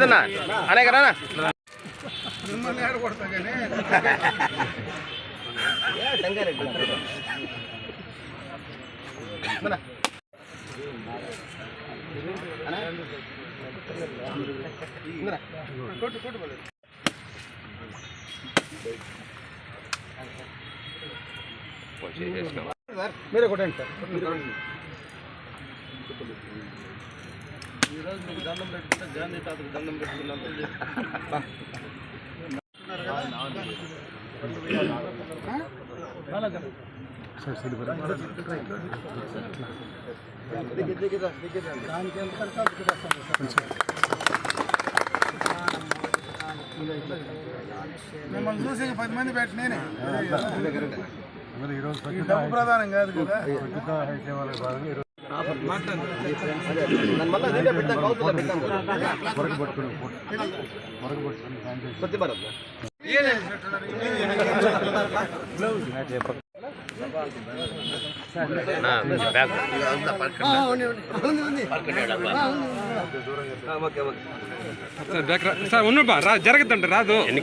సీదన్నా అనే కదా మిమ్మల్ని ఆడకూడతా కానీ కొట్టు కొట్టు పోలే. సార్ మీరే కొట్టండి సార్ మీరు కొట్టండి. ఈరోజు మీకు దండం పెట్టుకుంటే గాంధీ తాతకు దండం పెట్టుకున్నాం మిమ్మల్ని చూసి ఇంక పది మంది పెట్టి నేనే ఈ డబ్బు ప్రధానం కాదు కదా సార్ బ్యాక్ రా జరగద్దంట రాదు ఎన్ని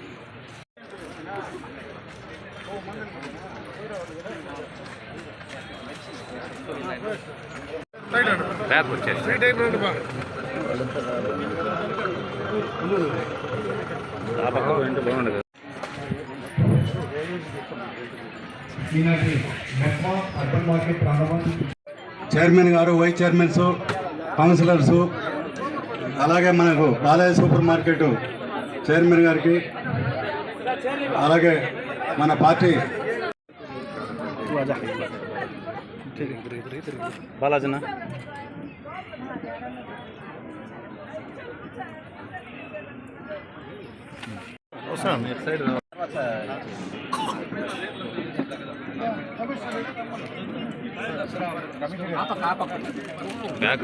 వచ్చేసి ఆ పక్క బాగుండదు చైర్మన్ గారు వైస్ చైర్మన్స్ కౌన్సిలర్స్ అలాగే మనకు బాలయ్య సూపర్ మార్కెట్ చైర్మన్ గారికి అలాగే మన పార్టీ బాలాజన. బ్యాగ్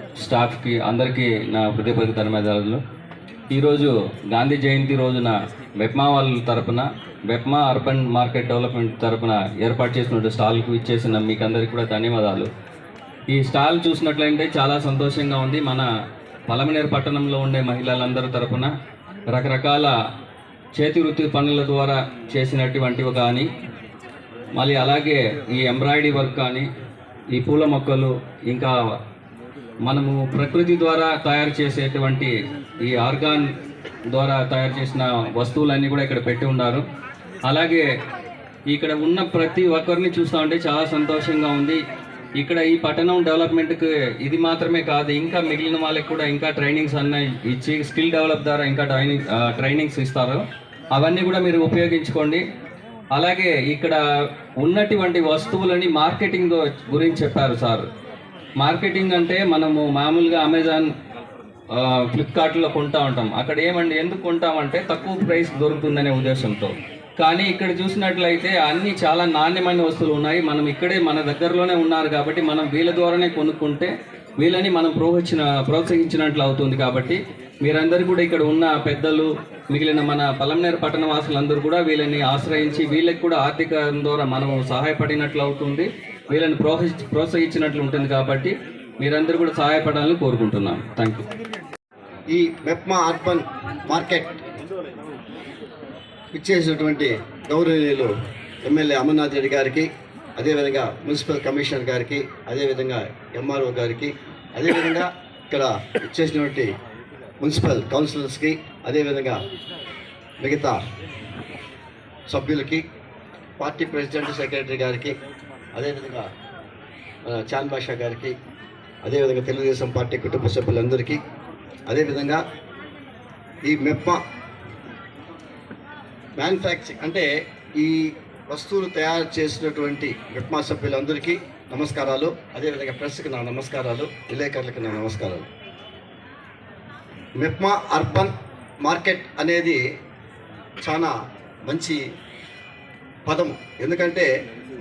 స్టాఫ్కి అందరికీ నా హృదయపూర్వక ధన్యవాదాలు. ఈరోజు గాంధీ జయంతి రోజున బెప్మా వాళ్ళ తరపున బెప్మా అర్బన్ మార్కెట్ డెవలప్మెంట్ తరపున ఏర్పాటు చేసిన స్టాల్కు ఇచ్చేసిన మీకు అందరికీ కూడా ధన్యవాదాలు. ఈ స్టాల్ చూసినట్లయితే చాలా సంతోషంగా ఉంది. మన పలమనేరు పట్టణంలో ఉండే మహిళలందరి తరపున రకరకాల చేతి వృత్తి పనుల ద్వారా చేసినటువంటివి కానీ మళ్ళీ అలాగే ఈ ఎంబ్రాయిడరీ వర్క్ కానీ ఈ పూల మొక్కలు ఇంకా మనము ప్రకృతి ద్వారా తయారు చేసేటువంటి ఈ ఆర్గాన్ ద్వారా తయారు చేసిన వస్తువులన్నీ కూడా ఇక్కడ పెట్టి ఉన్నారు. అలాగే ఇక్కడ ఉన్న ప్రతి ఒక్కరిని చూస్తూ ఉంటే చాలా సంతోషంగా ఉంది. ఇక్కడ ఈ పట్టణం డెవలప్మెంట్కి ఇది మాత్రమే కాదు ఇంకా మిగిలిన వాళ్ళకి కూడా ఇంకా ట్రైనింగ్స్ అన్న ఇచ్చి స్కిల్ డెవలప్ ద్వారా ఇంకా ట్రైనింగ్ ట్రైనింగ్స్ ఇస్తారు. అవన్నీ కూడా మీరు ఉపయోగించుకోండి. అలాగే ఇక్కడ ఉన్నటువంటి వస్తువులని మార్కెటింగ్ గురించి చెప్పారు సార్. మార్కెటింగ్ అంటే మనము మామూలుగా అమెజాన్ ఫ్లిప్కార్ట్లో కొంటా ఉంటాం. అక్కడ ఏమండి ఎందుకు కొంటామంటే తక్కువ ప్రైస్ దొరుకుతుందనే ఉద్దేశంతో. కానీ ఇక్కడ చూసినట్లయితే అన్ని చాలా నాణ్యమైన వస్తువులు ఉన్నాయి. మనం ఇక్కడే మన దగ్గరలోనే ఉన్నారు కాబట్టి మనం వీళ్ళ ద్వారానే కొనుక్కుంటే వీళ్ళని మనం ప్రోత్సహించిన ప్రోత్సహించినట్లు అవుతుంది కాబట్టి మీరందరూ కూడా ఇక్కడ ఉన్న పెద్దలు మిగిలిన మన పలంనేరు పట్టణ వాసులందరూ కూడా వీళ్ళని ఆశ్రయించి వీళ్ళకి కూడా ఆర్థిక ద్వారా మనము సహాయపడినట్లు అవుతుంది. వీళ్ళని ప్రోత్సహి ప్రోత్సహించినట్లు ఉంటుంది కాబట్టి మీరందరూ కూడా సహాయపడాలని కోరుకుంటున్నాను థ్యాంక్ యూ ఈ మెప్మా అర్బన్ మార్కెట్ ఇచ్చేసినటువంటి గౌరవనీయులు ఎమ్మెల్యే అమర్నాథ్ రెడ్డి గారికి అదేవిధంగా మున్సిపల్ కమిషనర్ గారికి అదేవిధంగా ఎంఆర్ఓ గారికి అదేవిధంగా ఇక్కడ ఇచ్చేసినటువంటి మున్సిపల్ కౌన్సిలర్స్కి అదేవిధంగా మిగతా సభ్యులకి పార్టీ ప్రెసిడెంట్ సెక్రటరీ గారికి అదేవిధంగా చాన్ బాషా గారికి అదేవిధంగా తెలుగుదేశం పార్టీ కుటుంబ సభ్యులందరికీ అదేవిధంగా ఈ మెప్ప మ్యానుఫ్యాక్చరింగ్ అంటే ఈ వస్తువులు తయారు చేసినటువంటి మెప్మా సభ్యులందరికీ నమస్కారాలు. అదేవిధంగా ప్రెస్కి నా నమస్కారాలు విలేకరులకి నా నమస్కారాలు. మెప్మా అర్బన్ మార్కెట్ అనేది చాలా మంచి పదము. ఎందుకంటే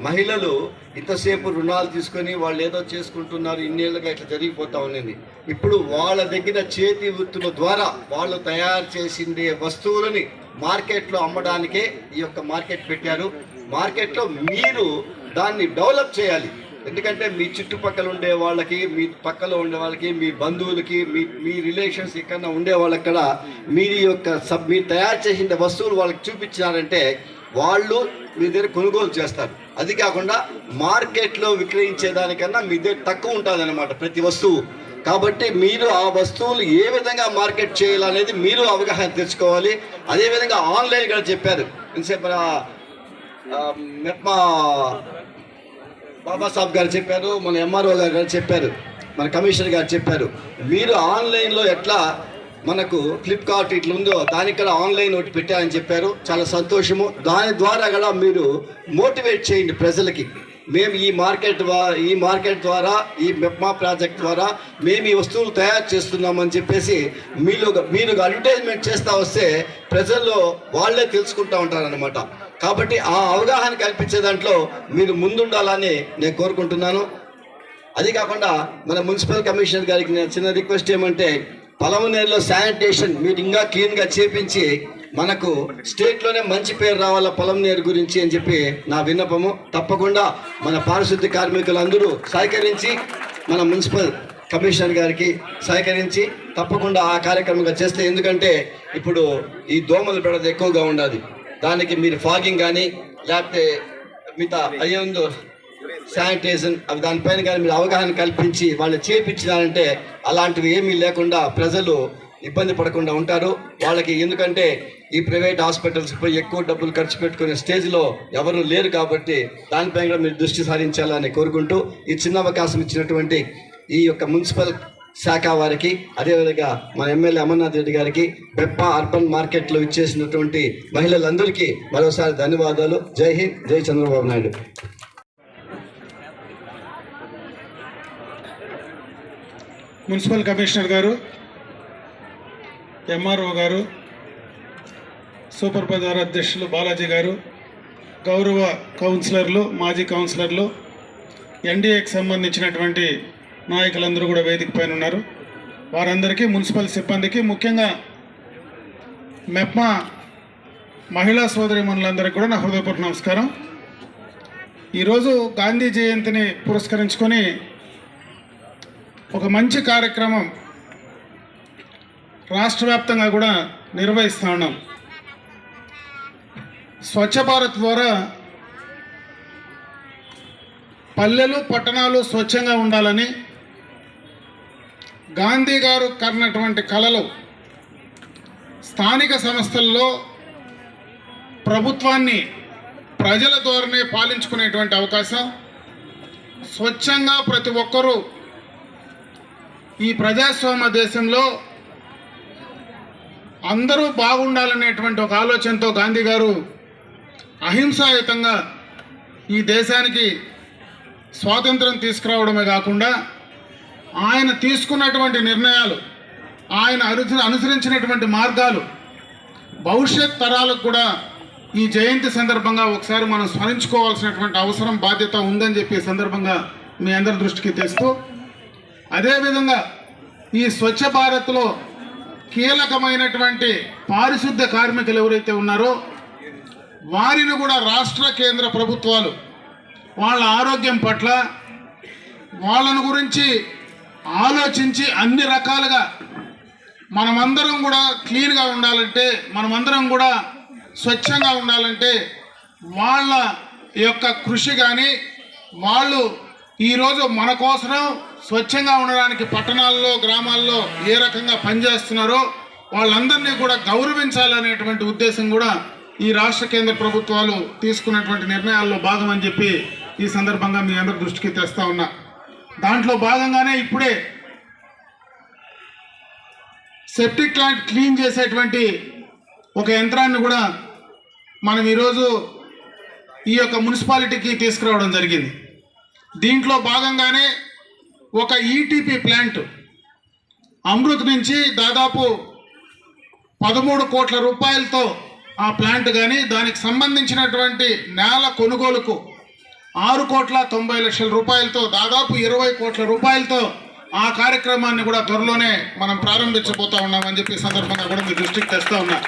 మహిళలు ఇంతసేపు రుణాలు తీసుకొని వాళ్ళు ఏదో చేసుకుంటున్నారు ఇన్నేళ్ళుగా ఇట్లా జరిగిపోతా ఉన్నది. ఇప్పుడు వాళ్ళ దగ్గర చేతి వృత్తుల ద్వారా వాళ్ళు తయారు చేసిండే వస్తువులని మార్కెట్లో అమ్మడానికే ఈ యొక్క మార్కెట్ పెట్టారు. మార్కెట్లో మీరు దాన్ని డెవలప్ చేయాలి. ఎందుకంటే మీ చుట్టుపక్కల ఉండే వాళ్ళకి మీ పక్కలో ఉండే వాళ్ళకి మీ బంధువులకి మీ మీ రిలేషన్స్ ఎక్కడన్నా ఉండే వాళ్ళక్కడ మీ యొక్క సబ్ మీరు తయారు చేసిన వస్తువులు వాళ్ళకి చూపించారంటే వాళ్ళు మీ దగ్గర కొనుగోలు చేస్తారు. అది కాకుండా మార్కెట్లో విక్రయించే దానికన్నా మీ దగ్గర తక్కువ ఉంటుంది అనమాట ప్రతి వస్తువు. కాబట్టి మీరు ఆ వస్తువులు ఏ విధంగా మార్కెట్ చేయాలనేది మీరు అవగాహన తెచ్చుకోవాలి. అదేవిధంగా ఆన్లైన్ కూడా చెప్పారు. ఇంతసేపు మన, ఆ, బాబాసాబ్ గారు చెప్పారు మన ఎంఆర్ఓ గారు గారు చెప్పారు మన కమిషనర్ గారు చెప్పారు. మీరు ఆన్లైన్లో ఎట్లా మనకు ఫ్లిప్కార్ట్ ఇట్లా ఉందో దానికి కూడా ఆన్లైన్ ఒకటి పెట్టారని చెప్పారు. చాలా సంతోషము. దాని ద్వారా కూడా మీరు మోటివేట్ చేయండి ప్రజలకి. మేము ఈ మార్కెట్ ఈ మార్కెట్ ద్వారా ఈ మెప్మా ప్రాజెక్ట్ ద్వారా మేము ఈ వస్తువులు తయారు చేస్తున్నామని చెప్పేసి మీరు మీరు అడ్వర్టైజ్మెంట్ చేస్తూ వస్తే ప్రజల్లో వాళ్ళే తెలుసుకుంటూ ఉంటారనమాట కాబట్టి ఆ అవగాహన కల్పించే దాంట్లో మీరు ముందుండాలని నేను కోరుకుంటున్నాను. అది కాకుండా మన మున్సిపల్ కమిషనర్ గారికి నేను చిన్న రిక్వెస్ట్ ఏమంటే పలమనేరులో శానిటేషన్ మీరు ఇంకా క్లీన్గా చేపించి మనకు స్టేట్లోనే మంచి పేరు రావాల పొలంనేరు గురించి అని చెప్పి నా విన్నపము. తప్పకుండా మన పారిశుద్ధ్య కార్మికులందరూ సహకరించి మన మున్సిపల్ కమిషనర్ గారికి సహకరించి తప్పకుండా ఆ కార్యక్రమంగా చేస్తే ఎందుకంటే ఇప్పుడు ఈ దోమల బెడద ఎక్కువగా ఉండాలి దానికి మీరు ఫాగింగ్ కానీ లేకపోతే మిగతా అయ్యేందు శానిటైజన్ అవి దానిపైన కానీ మీరు అవగాహన కల్పించి వాళ్ళు చేపించినారంటే అలాంటివి ఏమీ లేకుండా ప్రజలు ఇబ్బంది పడకుండా ఉంటారు. వాళ్ళకి ఎందుకంటే ఈ ప్రైవేట్ హాస్పిటల్స్ పోయి ఎక్కువ డబ్బులు ఖర్చు పెట్టుకునే స్టేజ్లో ఎవరు లేరు కాబట్టి దానిపైన కూడా మీరు దృష్టి సారించాలని కోరుకుంటూ ఈ చిన్న అవకాశం ఇచ్చినటువంటి ఈ యొక్క మున్సిపల్ శాఖ వారికి అదేవిధంగా మన ఎమ్మెల్యే అమర్నాథ్ రెడ్డి గారికి బెప్ప అర్బన్ మార్కెట్లో ఇచ్చేసినటువంటి మహిళలందరికీ మరోసారి ధన్యవాదాలు. జై హింద్ జై చంద్రబాబు నాయుడు. మున్సిపల్ కమిషనర్ గారు ఎంఆర్ఓ గారు సూపర్ బజార్ అధ్యక్షులు బాలాజీ గారు గౌరవ కౌన్సిలర్లు మాజీ కౌన్సిలర్లు ఎన్డీఏకి సంబంధించినటువంటి నాయకులందరూ కూడా వేదిక పైన ఉన్నారు. వారందరికీ మున్సిపల్ సిబ్బందికి ముఖ్యంగా మెప్మా మహిళా సోదరి మనులందరికీ కూడా నా హృదయపూర్వక నమస్కారం. ఈరోజు గాంధీ జయంతిని పురస్కరించుకొని ఒక మంచి కార్యక్రమం రాష్ట్ర వ్యాప్తంగా కూడా నిర్వహిస్తూ ఉన్నాం. స్వచ్ఛ భారత్ ద్వారా పల్లెలు పట్టణాలు స్వచ్ఛంగా ఉండాలని గాంధీ గారు కన్నటువంటి కళలు స్థానిక సంస్థల్లో ప్రభుత్వాన్ని ప్రజల ద్వారానే పాలించుకునేటువంటి అవకాశం. స్వచ్ఛంగా ప్రతి ఒక్కరూ ఈ ప్రజాస్వామ్య దేశంలో అందరూ బాగుండాలనేటువంటి ఒక ఆలోచనతో గాంధీ గారు అహింసాయుతంగా ఈ దేశానికి స్వాతంత్రం తీసుకురావడమే కాకుండా ఆయన తీసుకున్నటువంటి నిర్ణయాలు ఆయన అనుసరించినటువంటి మార్గాలు భవిష్యత్ తరాలకు కూడా ఈ జయంతి సందర్భంగా ఒకసారి మనం స్మరించుకోవాల్సినటువంటి అవసరం బాధ్యత ఉందని చెప్పి సందర్భంగా మీ అందరి దృష్టికి తెస్తూ అదేవిధంగా ఈ స్వచ్ఛ భారత్లో కీలకమైనటువంటి పారిశుద్ధ కార్మికులు ఎవరైతే ఉన్నారో వారిని కూడా రాష్ట్ర కేంద్ర ప్రభుత్వాలు వాళ్ళ ఆరోగ్యం పట్ల వాళ్ళను గురించి ఆలోచించి అన్ని రకాలుగా మనమందరం కూడా క్లీన్గా ఉండాలంటే మనమందరం కూడా స్వచ్ఛంగా ఉండాలంటే వాళ్ళ యొక్క కృషి కానీ వాళ్ళు ఈరోజు మన కోసం స్వచ్ఛంగా ఉండడానికి పట్టణాల్లో గ్రామాల్లో ఏ రకంగా పనిచేస్తున్నారో వాళ్ళందరినీ కూడా గౌరవించాలనేటువంటి ఉద్దేశం కూడా ఈ రాష్ట్ర కేంద్ర ప్రభుత్వాలు తీసుకున్నటువంటి నిర్ణయాల్లో భాగమని చెప్పి ఈ సందర్భంగా మీ అందరి దృష్టికి తెస్తా ఉన్నా. దాంట్లో భాగంగానే ఇప్పుడే సెప్టిక్ ప్లాంట్ క్లీన్ చేసేటువంటి ఒక యంత్రాన్ని కూడా మనం ఈరోజు ఈ యొక్క మున్సిపాలిటీకి తీసుకురావడం జరిగింది. దీంట్లో భాగంగానే ఒక ఈటీపీ ప్లాంట్ అమృత్ నుంచి దాదాపు పదమూడు కోట్ల రూపాయలతో ఆ ప్లాంట్ కానీ దానికి సంబంధించినటువంటి నేల కొనుగోలుకు ఆరు కోట్ల తొంభై లక్షల రూపాయలతో దాదాపు ఇరవై కోట్ల రూపాయలతో ఆ కార్యక్రమాన్ని కూడా త్వరలోనే మనం ప్రారంభించబోతా ఉన్నామని చెప్పి సందర్భంగా కూడా మీ దృష్టికి తెస్తా ఉన్నా.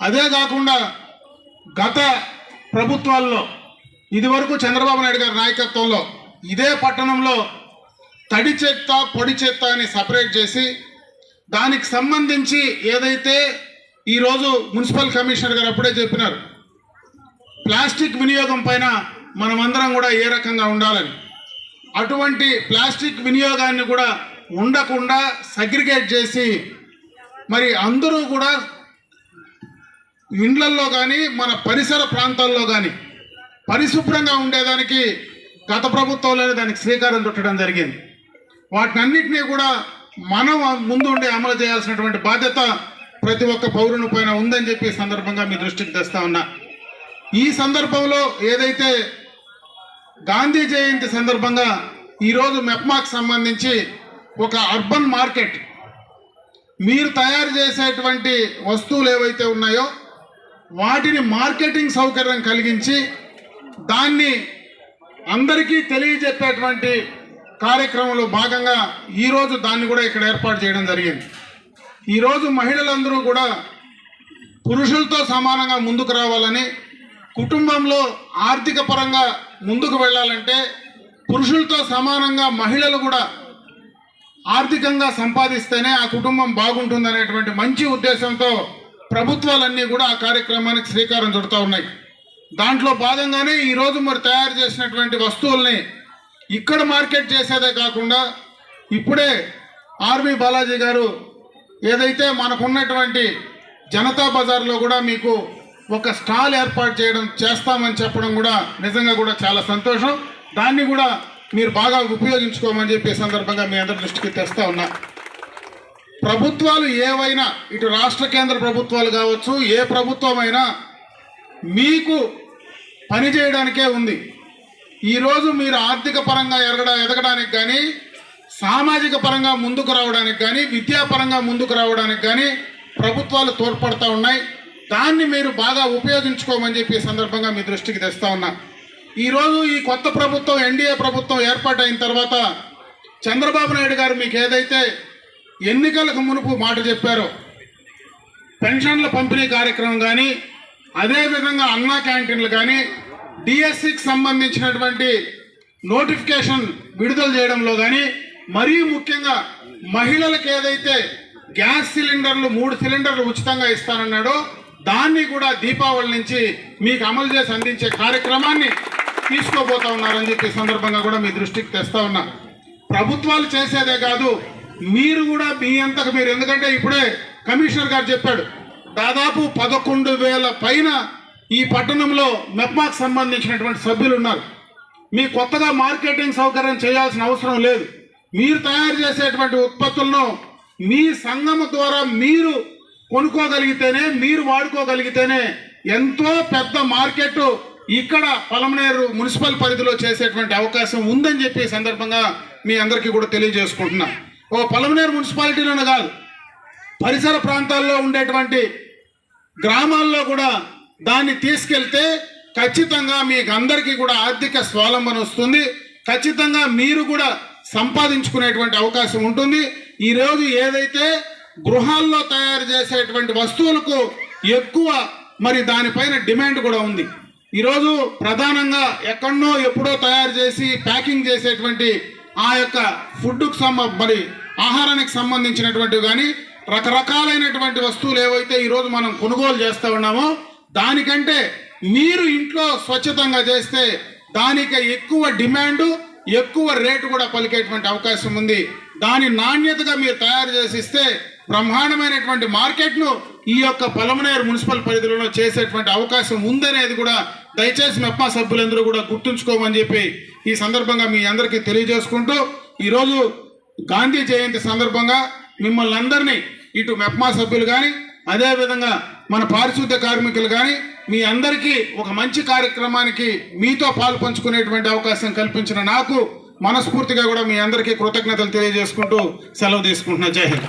అదే కాకుండా గత ప్రభుత్వాల్లో ఇదివరకు చంద్రబాబు నాయుడు గారి నాయకత్వంలో ఇదే పట్టణంలో తడి చెత్త పొడి చెత్త అని సపరేట్ చేసి దానికి సంబంధించి ఏదైతే ఈరోజు మున్సిపల్ కమిషనర్ గారు అప్పుడే చెప్పినారు ప్లాస్టిక్ వినియోగం పైన మనమందరం కూడా ఏ రకంగా ఉండాలని. అటువంటి ప్లాస్టిక్ వినియోగాన్ని కూడా ఉండకుండా సగ్రిగేట్ చేసి మరి అందరూ కూడా ఇండ్లల్లో కానీ మన పరిసర ప్రాంతాల్లో కానీ పరిశుభ్రంగా ఉండేదానికి గత ప్రభుత్వంలోనే దానికి శ్రీకారం చుట్టడం జరిగింది. వాటినన్నింటినీ కూడా మనం ముందు ఉండి అమలు చేయాల్సినటువంటి బాధ్యత ప్రతి ఒక్క పౌరుని పైన ఉందని చెప్పి సందర్భంగా మీ దృష్టికి తెస్తా ఉన్నా. ఈ సందర్భంలో ఏదైతే గాంధీ జయంతి సందర్భంగా ఈరోజు మెప్మాకు సంబంధించి ఒక అర్బన్ మార్కెట్ మీరు తయారు చేసేటువంటి వస్తువులు ఏవైతే ఉన్నాయో వాటిని మార్కెటింగ్ సౌకర్యం కలిగించి దాన్ని అందరికీ తెలియజెప్పేటువంటి కార్యక్రమంలో భాగంగా ఈరోజు దాన్ని కూడా ఇక్కడ ఏర్పాటు చేయడం జరిగింది. ఈరోజు మహిళలందరూ కూడా పురుషులతో సమానంగా ముందుకు రావాలని కుటుంబంలో ఆర్థిక పరంగా ముందుకు వెళ్ళాలంటే పురుషులతో సమానంగా మహిళలు కూడా ఆర్థికంగా సంపాదిస్తేనే ఆ కుటుంబం బాగుంటుందనేటువంటి మంచి ఉద్దేశంతో ప్రభుత్వాలన్నీ కూడా ఆ కార్యక్రమానికి శ్రీకారం చుడుతూ ఉన్నాయి. దాంట్లో భాగంగానే ఈరోజు మరి తయారు చేసినటువంటి వస్తువుల్ని ఇక్కడ మార్కెట్ చేసేదే కాకుండా ఇప్పుడే ఆర్వి బాలాజీ గారు ఏదైతే మనకున్నటువంటి జనతా బజార్లో కూడా మీకు ఒక స్టాల్ ఏర్పాటు చేయడం చేస్తామని చెప్పడం కూడా నిజంగా కూడా చాలా సంతోషం. దాన్ని కూడా మీరు బాగా ఉపయోగించుకోమని చెప్పి సందర్భంగా మీ అందరి దృష్టికి తెస్తా ఉన్నా. ప్రభుత్వాలు ఏవైనా ఇటు రాష్ట్ర కేంద్ర ప్రభుత్వాలు కావచ్చు ఏ ప్రభుత్వమైనా మీకు పనిచేయడానికే ఉంది. ఈరోజు మీరు ఆర్థిక పరంగా ఎరగడ ఎదగడానికి కానీ సామాజిక పరంగా ముందుకు రావడానికి కానీ విద్యాపరంగా ముందుకు రావడానికి కానీ ప్రభుత్వాలు తోడ్పడతా ఉన్నాయి. దాన్ని మీరు బాగా ఉపయోగించుకోమని చెప్పి సందర్భంగా మీ దృష్టికి తెస్తా ఉన్నా. ఈరోజు ఈ కొత్త ప్రభుత్వం ఎన్డీఏ ప్రభుత్వం ఏర్పాటైన తర్వాత చంద్రబాబు నాయుడు గారు మీకు ఏదైతే ఎన్నికలకు మునుపు మాట చెప్పారో పెన్షన్ల పంపిణీ కార్యక్రమం కానీ అదేవిధంగా అన్నా క్యాంటీన్లు కానీ డిఎస్సికి సంబంధించినటువంటి నోటిఫికేషన్ విడుదల చేయడంలో కానీ మరీ ముఖ్యంగా మహిళలకు ఏదైతే గ్యాస్ సిలిండర్లు మూడు సిలిండర్లు ఉచితంగా ఇస్తానన్నాడో దాన్ని కూడా దీపావళి నుంచి మీకు అమలు చేసి అందించే కార్యక్రమాన్ని తీసుకోబోతా ఉన్నారని చెప్పి సందర్భంగా కూడా మీ దృష్టికి తెస్తా ఉన్నా. ప్రభుత్వాలు చేసేదే కాదు మీరు కూడా మీ అంతకు మీరు ఎందుకంటే ఇప్పుడే కమిషనర్ గారు చెప్పాడు దాదాపు పదకొండు వేల పైన ఈ పట్టణంలో మెప్మాకు సంబంధించినటువంటి సభ్యులు ఉన్నారు మీ కొత్తగా మార్కెటింగ్ సౌకర్యం చేయాల్సిన అవసరం లేదు. మీరు తయారు చేసేటువంటి ఉత్పత్తులను మీ సంఘం ద్వారా మీరు కొనుక్కోగలిగితేనే మీరు వాడుకోగలిగితేనే ఎంతో పెద్ద మార్కెట్ ఇక్కడ పలమనేరు మున్సిపల్ పరిధిలో చేసేటువంటి అవకాశం ఉందని చెప్పి సందర్భంగా మీ అందరికీ కూడా తెలియజేసుకుంటున్నా. ఓ పలమనేరు మున్సిపాలిటీలోనే కాదు పరిసర ప్రాంతాల్లో ఉండేటువంటి గ్రామాల్లో కూడా దాన్ని తీసుకెళ్తే ఖచ్చితంగా మీకు అందరికీ కూడా ఆర్థిక స్వావలంబన వస్తుంది. ఖచ్చితంగా మీరు కూడా సంపాదించుకునేటువంటి అవకాశం ఉంటుంది. ఈరోజు ఏదైతే గృహాల్లో తయారు చేసేటువంటి వస్తువులకు ఎక్కువ మరి దానిపైన డిమాండ్ కూడా ఉంది. ఈరోజు ప్రధానంగా ఎక్కడో ఎప్పుడో తయారు చేసి ప్యాకింగ్ చేసేటువంటి ఆ యొక్క ఫుడ్కు సంబ మరి ఆహారానికి సంబంధించినటువంటివి కానీ రకరకాలైనటువంటి వస్తువులు ఏవైతే ఈరోజు మనం కొనుగోలు చేస్తూ ఉన్నామో దానికంటే మీరు ఇంట్లో స్వచ్ఛతంగా చేస్తే దానికి ఎక్కువ డిమాండు ఎక్కువ రేటు కూడా పలికేటువంటి అవకాశం ఉంది. దాని నాణ్యతగా మీరు తయారు చేసి ఇస్తే బ్రహ్మాండమైనటువంటి మార్కెట్ను ఈ యొక్క పలమనేరు మున్సిపల్ పరిధిలో చేసేటువంటి అవకాశం ఉందనేది కూడా దయచేసి మెప్పా సభ్యులందరూ కూడా గుర్తుంచుకోమని చెప్పి ఈ సందర్భంగా మీ అందరికీ తెలియజేసుకుంటూ ఈరోజు గాంధీ జయంతి సందర్భంగా మిమ్మల్ని అందరినీ ఇటు మెప్మా సభ్యులు కానీ అదేవిధంగా మన పారిశుద్ధ్య కార్మికులు కానీ మీ అందరికీ ఒక మంచి కార్యక్రమానికి మీతో పాలు పంచుకునేటువంటి అవకాశం కల్పించిన నాకు మనస్ఫూర్తిగా కూడా మీ అందరికీ కృతజ్ఞతలు తెలియజేసుకుంటూ సెలవు తీసుకుంటున్నా. జై హింద్.